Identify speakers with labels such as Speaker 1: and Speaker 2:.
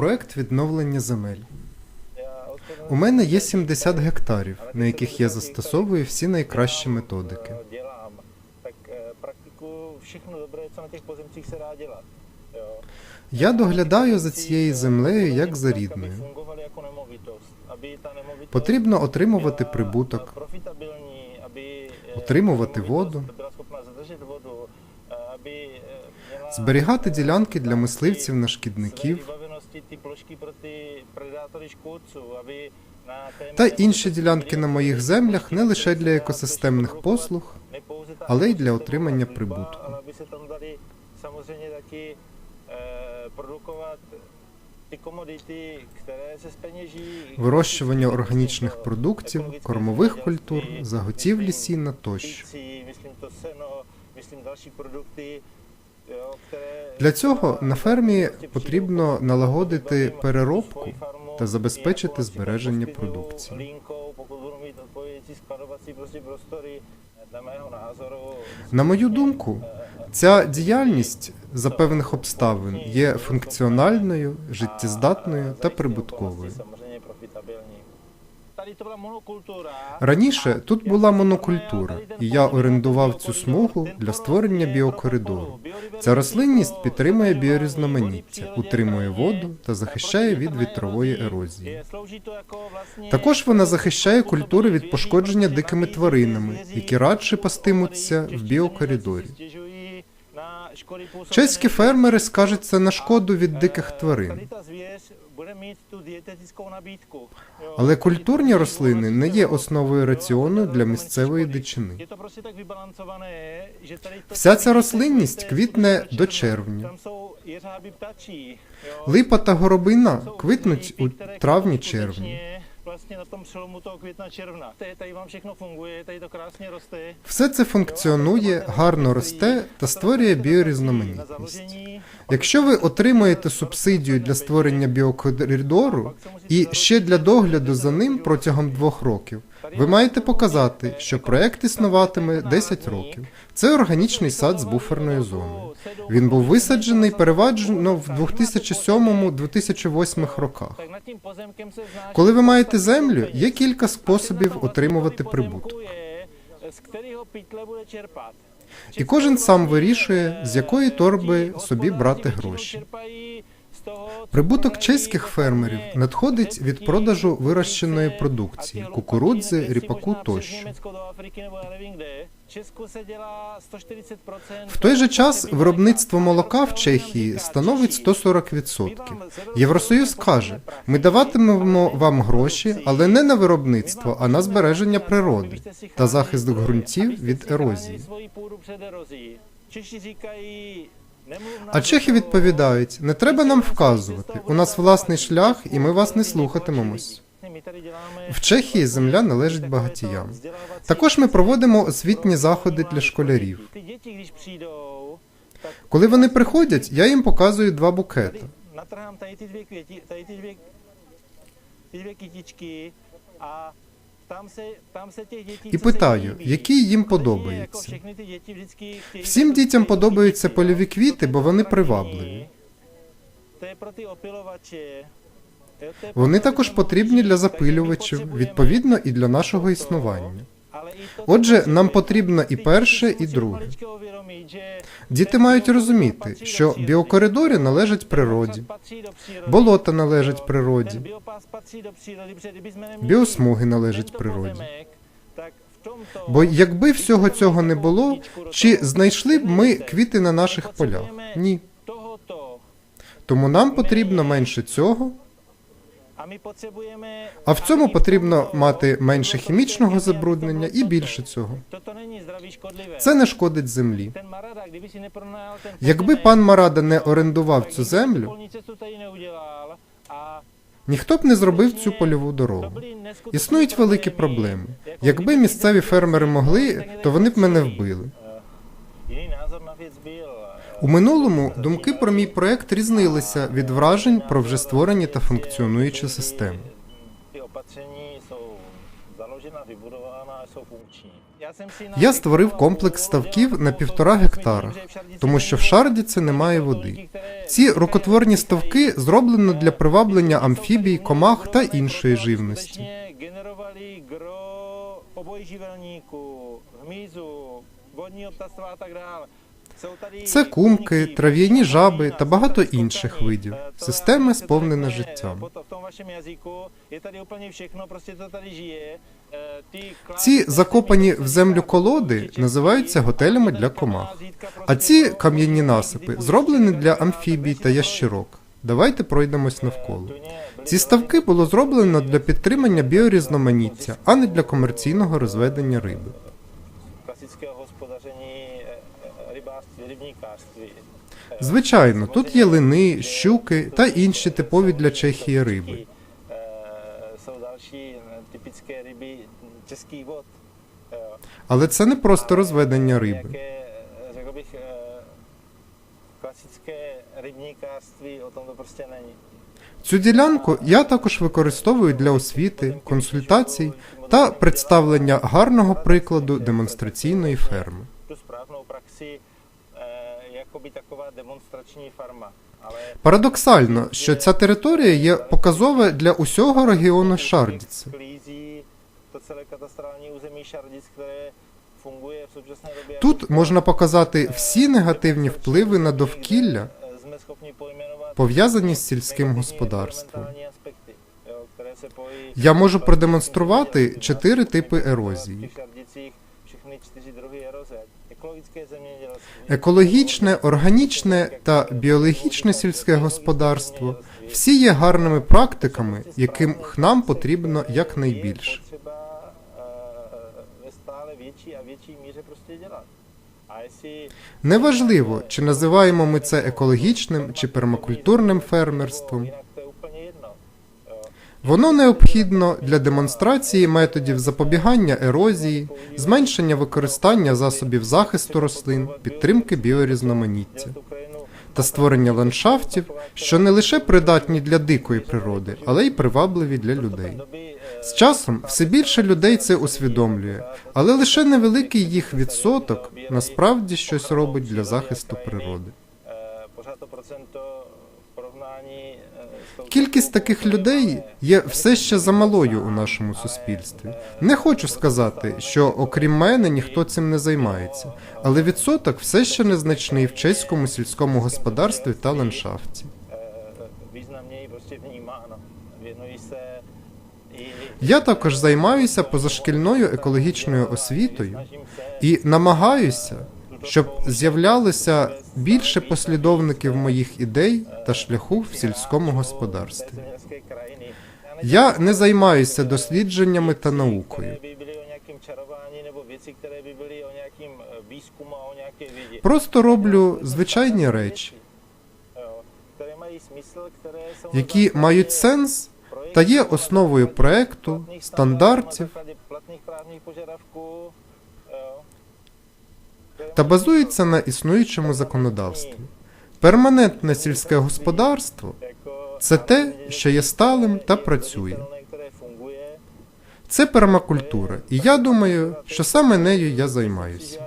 Speaker 1: Проект відновлення земель. У мене є 70 гектарів, на яких я застосовую всі найкращі методики.
Speaker 2: dá dělat. Jo.
Speaker 1: Я доглядаю за цією землею як за рідною. Потрібно отримувати прибуток, Отримувати воду. зберігати ділянки для мисливців на шкідників
Speaker 2: pro ty predátory škůdců, aby na té
Speaker 1: та інші ділянки на моїх землях не лише для екосистемних послуг, але й для отримання прибутку.
Speaker 2: Eh, produkovat ty komodity, které se speněží.
Speaker 1: вирощування органічних продуктів, кормових культур, заготівлі сіна тощо. Для цього на фермі потрібно налагодити переробку та забезпечити збереження продукції.
Speaker 2: На
Speaker 1: мою думку, ця діяльність за певних обставин є функціональною, життєздатною та прибутковою. Раніше тут була монокультура, і я орендував цю смугу для створення біокоридору. Ця рослинність підтримує біорізноманіття, утримує воду та захищає від вітрової ерозії. Також вона захищає культури від пошкодження дикими тваринами, які радше пастимуться в біокоридорі. Чеські фермери скажуться на шкоду від диких тварин, але культурні рослини не є основою раціону для місцевої дичини. Вся ця рослинність квітне до червня. Липа та горобина квітнуть у травні-червні.
Speaker 2: Vlastně na tom přelomu toho května června. Tady, tady vám všechno funguje, tady to krásně roste.
Speaker 1: Все це функціонує, гарно росте та створює біорізноманітність. Якщо ви отримаєте субсидію для створення біокоридору і ще для догляду за ним протягом двох років, ви маєте показати, що проект існуватиме 10 років. Це органічний сад з буферною зоною. Він був висаджений переважно в 2007-2008 роках. Коли ви маєте землю, є кілька способів отримувати прибуток. І кожен сам вирішує, з якої торби собі брати гроші. Прибуток чеських фермерів надходить від продажу вирощеної продукції, кукурудзи, ріпаку тощо. В той же час виробництво молока в Чехії становить 140%. Євросоюз каже: ми даватимемо вам гроші, але не на виробництво, а на збереження природи та захист ґрунтів від ерозії. А чехи відповідають: не треба нам вказувати. У нас власний шлях, і ми вас не слухатимемось. В Чехії земля належить багатіям. Також ми проводимо освітні заходи для школярів. Коли вони приходять, я їм показую два букети.
Speaker 2: Natrhám tady
Speaker 1: І питаю, які їм
Speaker 2: подобається.
Speaker 1: подобаються. Всім дітям подобаються польові квіти, бо вони привабливі. Вони також потрібні для запилювачів, відповідно і для нашого існування. Отже, нам потрібно і перше, і друге. Діти мають розуміти, що біокоридори належать природі, болота належать природі, біосмуги належать природі. Бо якби всього цього не було, чи знайшли б ми квіти на наших полях? Ні. Тому нам потрібно менше цього, а в цьому потрібно мати менше хімічного забруднення і більше цього. Це не шкодить землі. Якби пан Марада не орендував цю землю, ніхто б не зробив цю польову дорогу. Існують великі проблеми. Якби місцеві фермери могли, то вони б мене вбили. У минулому думки про мій проект різнилися від вражень про вже створені та функціонуючі системи. Я створив комплекс ставків на півтора гектара, тому що в Шардіці немає води. Ці рукотворні ставки зроблено для приваблення амфібій, комах та іншої живності. Це кумки, трав'яні жаби та багато інших видів. Система сповнена життям. Ці закопані в землю колоди називаються готелями для комах. А ці кам'яні насипи зроблені для амфібій та ящерок. Давайте пройдемось навколо. Ці ставки було зроблено для підтримання біорізноманіття, а не для комерційного розведення риби. Звичайно, тут є лини, щуки та інші типові для Чехії риби.
Speaker 2: Eh,
Speaker 1: Але це не просто розведення риби. Цю ділянку я також використовую для освіти, консультацій та представлення гарного прикладу демонстраційної ферми. Парадоксально, що ця територія є показова для усього регіону
Speaker 2: jako
Speaker 1: Тут можна показати всі негативні впливи на довкілля,
Speaker 2: Eh, pojmenovat
Speaker 1: пов'язані з сільським господарством. Я можу продемонструвати чотири типи ерозії: екологічне, органічне та біологічне сільське господарство всі є гарними практиками, яким нам потрібно якнайбільше.
Speaker 2: A jestli
Speaker 1: Неважливо, чи називаємо ми це екологічним чи пермакультурним фермерством. Воно необхідно для демонстрації методів запобігання ерозії, зменшення використання засобів захисту рослин, підтримки біорізноманіття та створення ландшафтів, що не лише придатні для дикої природи, але й привабливі для людей. З часом все більше людей це усвідомлює, але лише невеликий їх відсоток насправді щось робить для захисту природи. Кількість таких людей є все ще замалою у нашому суспільстві. Не хочу сказати, що окрім мене ніхто цим не займається, але відсоток все ще незначний в чеському сільському господарстві та ландшафті. Я також займаюся позашкільною екологічною освітою і намагаюся, щоб з'являлося більше послідовників моїх ідей та шляху в сільському господарстві. Я не займаюся дослідженнями та наукою. Просто роблю звичайні речі, які мають сенс та є основою проекту, стандартів та базується на існуючому законодавстві. Перманентне сільське господарство це те, що є сталим та працює. Це пермакультура, і я думаю, що саме нею я займаюся.